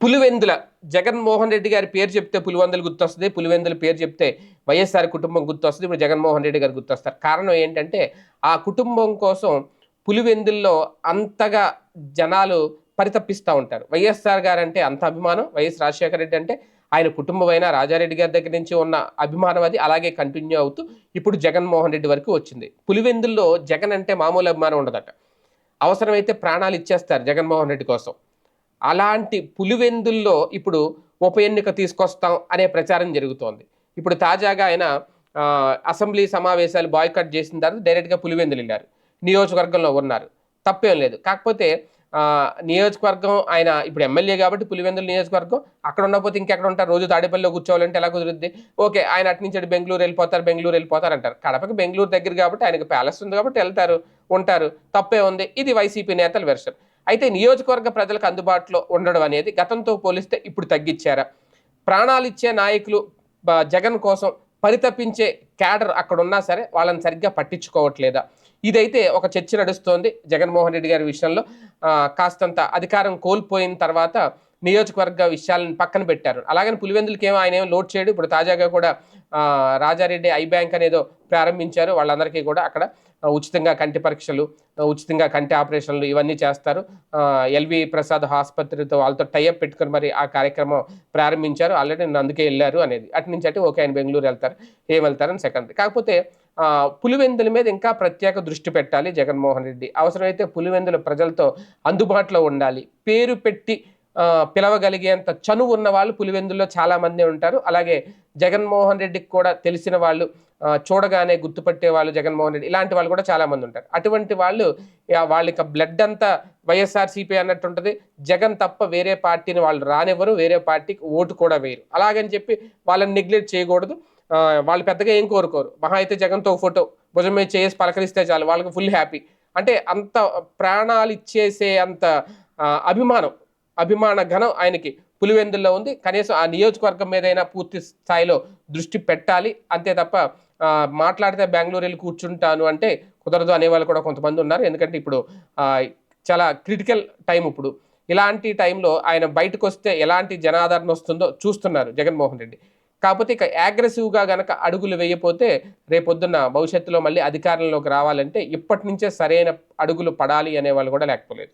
పులివెందుల జగన్మోహన్ రెడ్డి గారి పేరు చెప్తే పులివెందులు గుర్తొస్తుంది పులివెందుల పేరు చెప్తే వైఎస్ఆర్ కుటుంబం గుర్తొస్తుంది ఇప్పుడు జగన్మోహన్ రెడ్డి గారు గుర్తొస్తారు. కారణం ఏంటంటే ఆ కుటుంబం కోసం పులివెందుల్లో అంతగా జనాలు పరితపిస్తూ ఉంటారు. వైఎస్ఆర్ గారు అంటే అంత అభిమానం వైఎస్ రాజశేఖర రెడ్డి అంటే ఆయన కుటుంబమైన రాజారెడ్డి గారి దగ్గర నుంచి ఉన్న అభిమానం అది అలాగే కంటిన్యూ అవుతూ ఇప్పుడు జగన్మోహన్ రెడ్డి వరకు వచ్చింది. పులివెందుల్లో జగన్ అంటే మామూలు అభిమానం ఉండదట. అవసరమైతే ప్రాణాలు ఇచ్చేస్తారు జగన్మోహన్ రెడ్డి కోసం. అలాంటి పులివెందుల్లో ఇప్పుడు ఉప ఎన్నిక తీసుకొస్తాం అనే ప్రచారం జరుగుతోంది. ఇప్పుడు తాజాగా ఆయన అసెంబ్లీ సమావేశాలు బాయ్కట్ చేసిన తర్వాత డైరెక్ట్గా పులివెందులు వెళ్ళారు. నియోజకవర్గంలో ఉన్నారు. తప్పేం లేదు. కాకపోతే నియోజకవర్గం ఆయన ఇప్పుడు ఎమ్మెల్యే కాబట్టి పులివెందుల నియోజకవర్గం అక్కడ ఉండకపోతే ఇంకెక్కడ ఉంటారు? రోజు తాడేపల్లిలో కూర్చోవాలంటే ఎలా కుదురుద్ది? ఓకే ఆయన అటు నుంచి అటు బెంగళూరు వెళ్ళిపోతారు బెంగళూరు వెళ్ళిపోతారు అంటారు. కడపకి బెంగళూరు దగ్గర కాబట్టి ఆయనకు ప్యాలెస్ ఉంది కాబట్టి వెళ్తారు ఉంటారు. తప్పే ఉంది. ఇది వైసీపీ నేతల వెర్షన్. అయితే నియోజకవర్గ ప్రజలకు అందుబాటులో ఉండడం అనేది గతంతో పోలిస్తే ఇప్పుడు తగ్గించారా. ప్రాణాలు ఇచ్చే నాయకులు జగన్ కోసం పరితపించే క్యాడర్ అక్కడ ఉన్నా సరే వాళ్ళని సరిగ్గా పట్టించుకోవట్లేదా? ఇదైతే ఒక చర్చ నడుస్తోంది జగన్మోహన్ రెడ్డి గారి విషయంలో. కాస్తంత అధికారం కోల్పోయిన తర్వాత నియోజకవర్గ విషయాలను పక్కన పెట్టారు. అలాగని పులివెందులకి ఏమో ఆయన ఏమో లోడ్ చేయడు. ఇప్పుడు తాజాగా కూడా రాజారెడ్డి ఐ బ్యాంక్ అనేదో ప్రారంభించారు. వాళ్ళందరికీ కూడా అక్కడ ఉచితంగా కంటి పరీక్షలు ఉచితంగా కంటి ఆపరేషన్లు ఇవన్నీ చేస్తారు. ఎల్వి ప్రసాద్ ఆసుపత్రితో వాళ్ళతో టైఅప్ పెట్టుకొని మరి ఆ కార్యక్రమం ప్రారంభించారు. ఆల్రెడీ నేను అందుకే వెళ్ళారు అనేది. అటు నుంచి అటు ఓకే ఆయన బెంగళూరు వెళ్తారు ఏం వెళ్తారని సెకండ్ కాకపోతే పులివెందుల మీద ఇంకా ప్రత్యేక దృష్టి పెట్టాలి జగన్మోహన్ రెడ్డి. అవసరమైతే పులివెందుల ప్రజలతో అందుబాటులో ఉండాలి. పేరు పెట్టి పిలవగలిగేంత చనువు ఉన్న వాళ్ళు పులివెందుల్లో చాలామంది ఉంటారు. అలాగే జగన్మోహన్ రెడ్డికి కూడా తెలిసిన వాళ్ళు చూడగానే గుర్తుపట్టే వాళ్ళు జగన్మోహన్ రెడ్డి ఇలాంటి వాళ్ళు కూడా చాలామంది ఉంటారు. అటువంటి వాళ్ళు వాళ్ళకి బ్లడ్ అంతా వైఎస్ఆర్సీపీ అన్నట్టు ఉంటుంది. జగన్ తప్ప వేరే పార్టీని వాళ్ళు రానివ్వరు వేరే పార్టీకి ఓటు కూడా వేయరు. అలాగని చెప్పి వాళ్ళని నెగ్లెక్ట్ చేయకూడదు. వాళ్ళు పెద్దగా ఏం కోరుకోరు. మహా అయితే జగన్తో ఫోటో భుజం మీద చేసి పలకరిస్తే చాలు వాళ్ళకి ఫుల్ హ్యాపీ. అంటే అంత ప్రాణాలు ఇచ్చేసే అంత అభిమానం అభిమాన ఘనం ఆయనకి పులివెందుల్లో ఉంది. కనీసం ఆ నియోజకవర్గం మీదైనా పూర్తి స్థాయిలో దృష్టి పెట్టాలి. అంతే తప్ప మాట్లాడితే బెంగళూరు వెళ్ళి కూర్చుంటాను అంటే కుదరదు అనేవాళ్ళు కూడా కొంతమంది ఉన్నారు. ఎందుకంటే ఇప్పుడు చాలా క్రిటికల్ టైం ఇప్పుడు. ఇలాంటి టైంలో ఆయన బయటకు వస్తే ఎలాంటి జనాదరణ వస్తుందో చూస్తున్నారు జగన్మోహన్ రెడ్డి. కాకపోతే ఇక అగ్రెసివ్గా గనక అడుగులు వేయపోతే రేపొద్దున్న భవిష్యత్తులో మళ్ళీ అధికారంలోకి రావాలంటే ఇప్పటి నుంచే సరైన అడుగులు పడాలి అనే వాళ్ళు కూడా లేకపోలేదు.